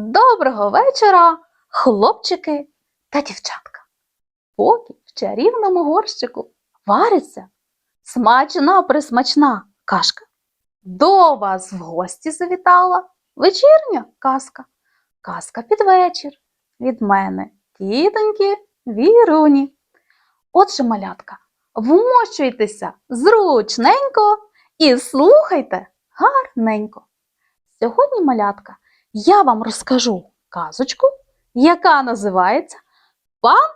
Доброго вечора, хлопчики та дівчатка. Поки в чарівному горщику вариться смачна присмачна кашка. До вас в гості завітала вечірня казка. Казка під вечір. Від мене, тітоньки Віруні. Отже, малятка, вмощуйтеся зручненько і слухайте гарненько. Сьогодні, малятка, я вам розкажу казочку, яка називається Пан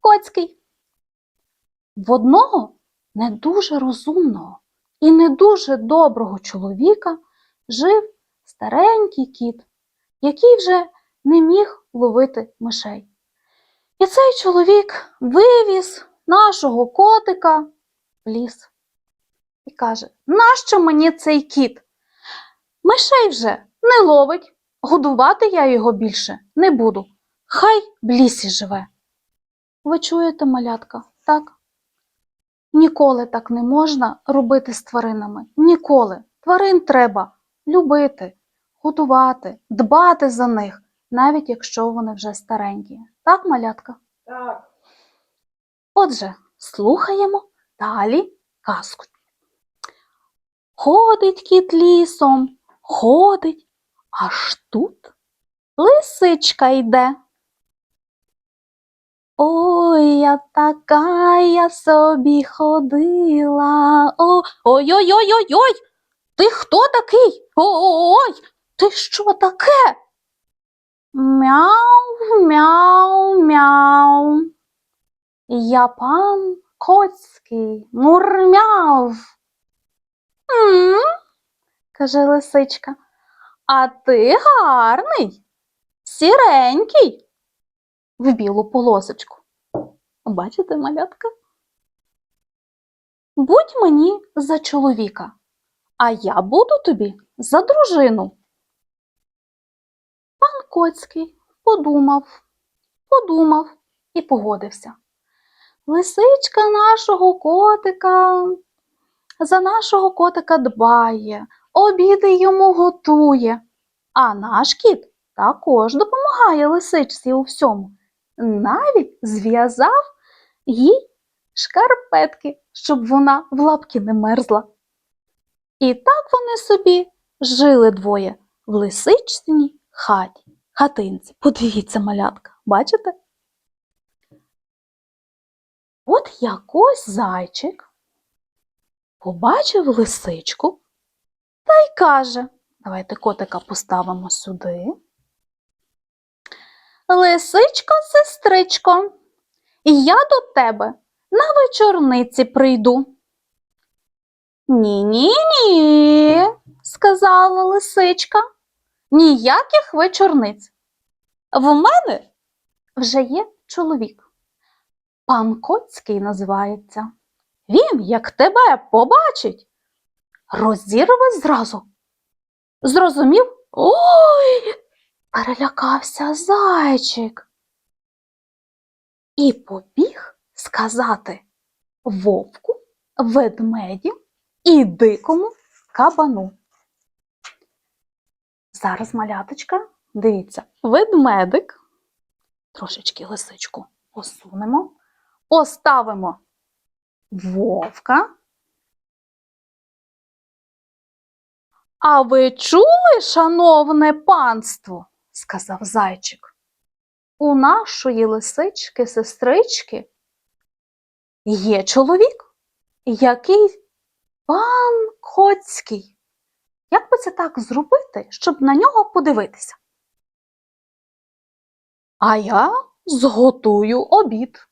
Коцький. В одного не дуже розумного і не дуже доброго чоловіка жив старенький кіт, який вже не міг ловити мишей. І цей чоловік вивіз нашого котика в ліс і каже: Нащо мені цей кіт? Мишей вже не ловить, годувати я його більше не буду. Хай в лісі живе. Ви чуєте, малятка, так? Ніколи так не можна робити з тваринами. Ніколи. Тварин треба любити, годувати, дбати за них, навіть якщо вони вже старенькі. Так, малятка? Так. Отже, слухаємо далі казку. Ходить кіт лісом, ходить, аж тут лисичка йде. Ой, я така я собі ходила. Ой-ой-ой-ой-ой! Ти хто такий? Ой, ти що таке? Мяу, мяу, мяу. Я пан Коцький, мурмяв. М? каже лисичка. А ти гарний, сіренький, в білу полосочку. Бачите, малятка? Будь мені за чоловіка, а я буду тобі за дружину. Пан Коцький подумав, подумав і погодився. Лисичка нашого котика за нашого котика дбає, обіди йому готує, а наш кіт також допомагає лисичці у всьому. Навіть зв'язав їй шкарпетки, щоб вона в лапки не мерзла. І так вони собі жили двоє в лисичній хаті, хатинці. Подивіться, малятка, бачите? От якось зайчик побачив лисичку та й каже: Давайте котика поставимо сюди. Лисичко, сестричко, я до тебе на вечорниці прийду. Ні, ні, ні, сказала лисичка. Ніяких вечорниць. В мене вже є чоловік. Пан Коцький називається. Він, як тебе побачить, розірве зразу. Зрозумів? Ой, перелякався зайчик. І побіг сказати вовку, ведмеді і дикому кабану. Зараз маляточка, дивіться, ведмедик, трошечки лисичку посунемо, поставимо вовка. А ви чули, шановне панство, сказав зайчик. У нашої лисички сестрички є чоловік, який пан Коцький. Як би це так зробити, щоб на нього подивитися? А я зготую обід,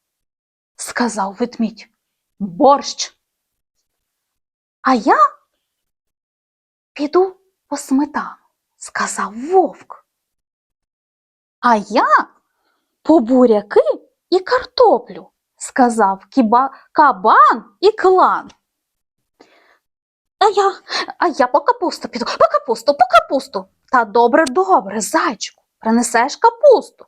сказав ведмідь. Борщ. А я піду по сметану, сказав вовк. А я по буряки і картоплю, сказав кіба, кабан і клан. А я, а я по капусту піду, по капусту, по капусту. Та добре, добре, зайчику, принесеш капусту.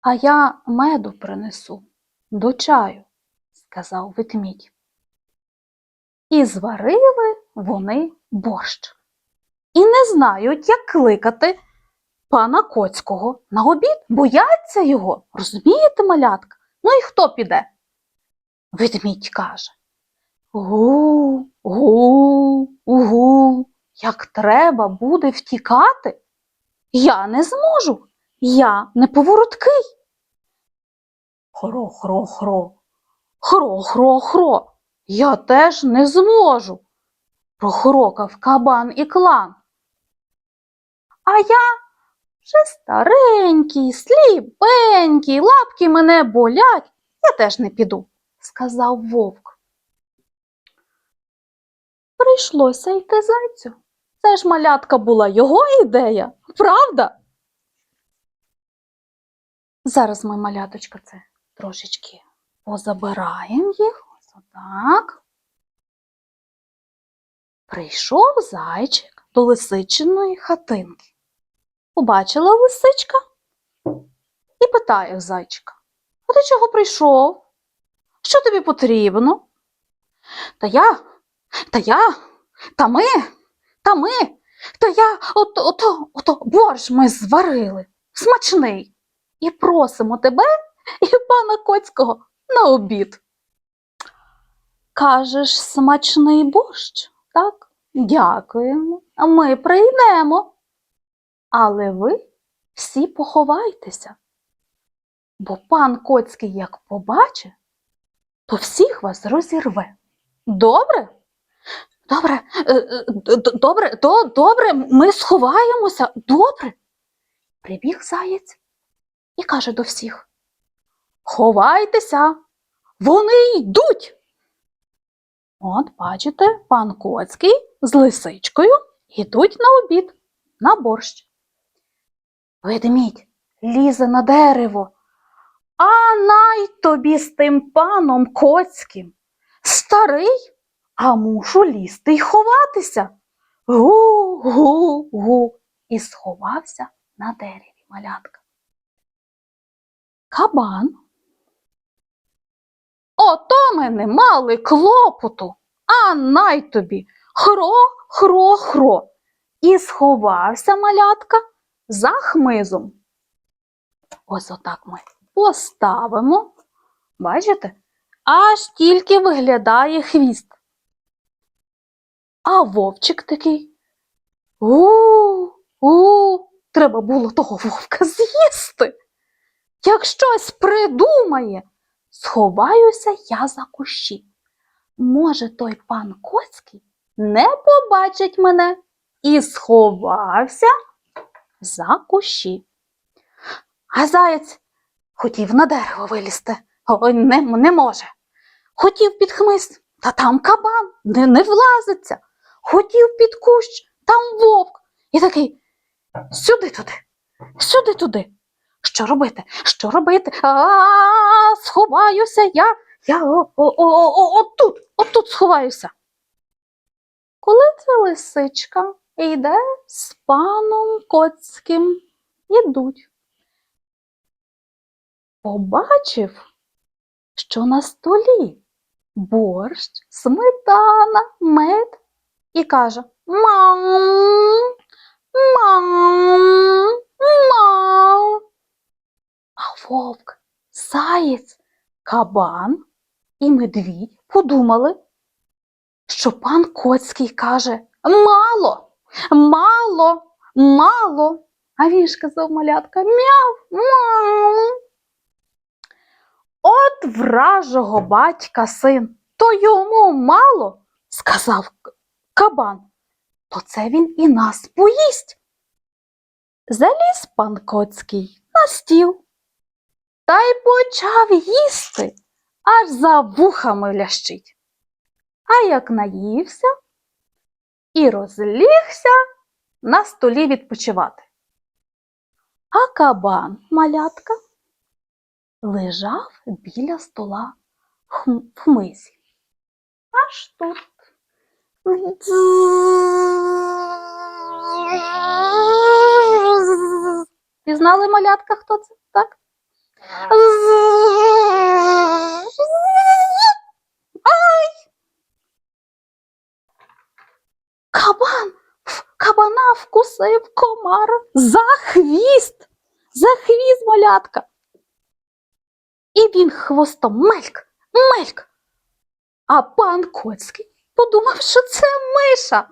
А я меду принесу до чаю, сказав ведмідь. І зварили вони борщ. І не знають, як кликати пана Коцького на обід, бояться його. Розумієте, малятка? Ну і хто піде? Ведмідь каже. Гу, гу, гу, як треба буде втікати, я не зможу, я не повороткий. Хро-хро-хро, хро-хро-хро, я теж не зможу, прохрокав кабан і клан. А я вже старенький, сліпенький, лапки мене болять, я теж не піду, сказав вовк. Прийшлося йти зайцю. Це ж малятка була його ідея, правда? Зараз ми, маляточка, це трошечки позабираємо їх. Отак. Прийшов зайчик до лисичиної хатинки. Побачила лисичка і питає в зайчика: А ти чого прийшов? Що тобі потрібно? Та я, та я, та ми, та ми, та я ото, ото, ото борщ ми зварили, смачний. І просимо тебе і пана Коцького на обід. Кажеш, смачний борщ, так? Дякуємо. Ми прийдемо. Але ви всі поховайтеся, бо пан Коцький, як побачить, то всіх вас розірве. Добре? Добре, е, е, добре, до, добре, ми сховаємося. Добре. Прибіг заєць і каже до всіх: Ховайтеся, вони йдуть. От, бачите, пан Коцький з лисичкою йдуть на обід, на борщ. Ведмідь лізе на дерево. А най тобі з тим паном Коцьким. Старий, а мушу лізти й ховатися. Гу-гу-гу. І сховався на дереві малятка. Кабан. Ото ми не мали клопоту, а най тобі хро-хро-хро. І сховався малятка за хмизом. Ось отак ми поставимо. Бачите? Аж тільки виглядає хвіст. А вовчик такий. У, у, треба було того вовка з'їсти. Як щось придумає, сховаюся я за кущі. Може, той пан Коцький не побачить мене і сховався за кущі. А заєць хотів на дерево вилізти, ой, не, не може. Хотів під хмиз, та там кабан, не, не влазиться. Хотів під кущ, там вовк. І такий сюди туди, сюди туди. Що робити? Що робити? А, сховаюся я. Я отут, отут сховаюся. Коли це лисичка йде з паном Коцьким, ідуть. Побачив, що на столі борщ, сметана, мед і каже Мам, мам, мам. Вовк, заєць, кабан і медвідь подумали, що пан Коцький каже мало, мало, мало. А він ж казав малятка мяв, мяу. От вражого батька син, то йому мало, сказав кабан, то це він і нас поїсть. Заліз пан Коцький на стіл та й почав їсти, аж за вухами лящить. А як наївся і розлігся на столі відпочивати. А кабан, малятка, лежав біля стола в хм- в хмизі. Аж тут. Пізнали малятка, хто це? Так? Ай! Кабан! Кабана вкусив комар за хвіст, за хвіст малятка. І він хвостом мельк, мельк. А пан Коцький подумав, що це миша.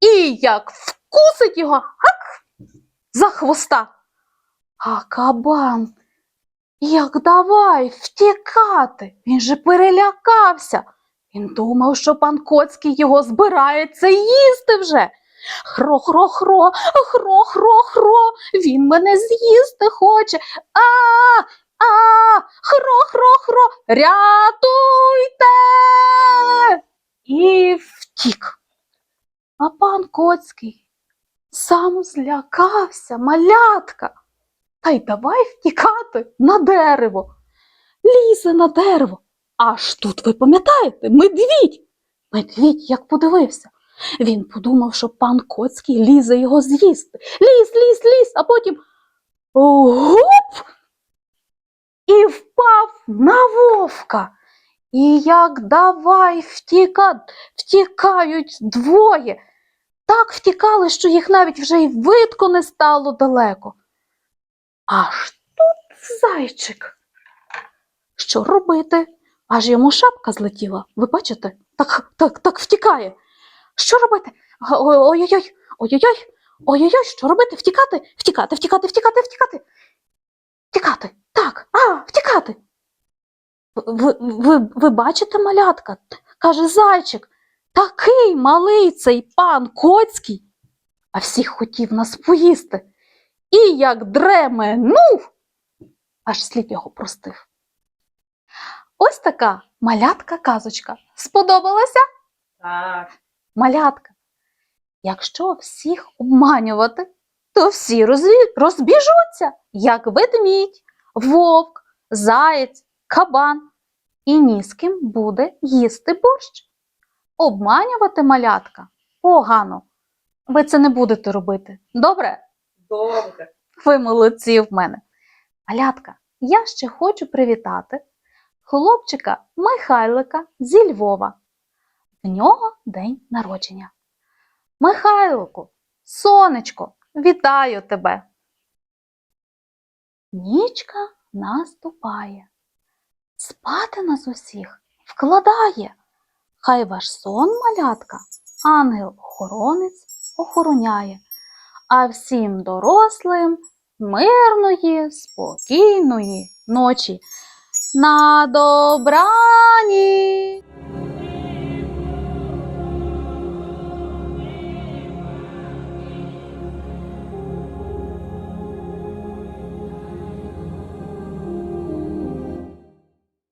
І як вкусить його ак, за хвоста. А кабан як давай втікати. Він же перелякався. Він думав, що пан Коцький його збирається їсти вже. Хро-хро-хро, хро-хро-хро, він мене з'їсти хоче. А, а, хро-хро-хро, рятуйте. І втік. А пан Коцький сам злякався, малятка. Та й давай втікати на дерево. Лізе на дерево. Аж тут, ви пам'ятаєте, медвідь. Медвідь як подивився. Він подумав, що пан Коцький лізе його з'їсти. Ліз, ліз, ліз, а потім гуп і впав на вовка. І як давай втіка... втікають двоє. Так втікали, що їх навіть вже й видко не стало далеко. Аж тут зайчик. Що робити? Аж йому шапка злетіла. Ви бачите? Так, так, так втікає. Що робити? Ой- Ой-ой-ой, ой-ой-ой, ой-ой-ой, що робити? Втікати, втікати, втікати, втікати, втікати. Втікати. Так, а, втікати. Ви, ви, ви бачите, малятка? каже зайчик. Такий малий цей пан Коцький, а всіх хотів нас поїсти. І як дременув, аж слід його простив. Ось така малятка казочка. Сподобалася? Так. Малятка. Якщо всіх обманювати, то всі розбіжуться, як ведмідь, вовк, заєць, кабан, і ні з ким буде їсти борщ. Обманювати малятка погано. Ви це не будете робити. Добре? Добре. Ви молодці в мене. Малятка, я ще хочу привітати хлопчика Михайлика зі Львова. В нього день народження. Михайлику, сонечко, вітаю тебе. Нічка наступає. Спати нас усіх вкладає. Хай ваш сон, малятка, ангел-охоронець охороняє а всім дорослим мирної, спокійної ночі. На добраніч!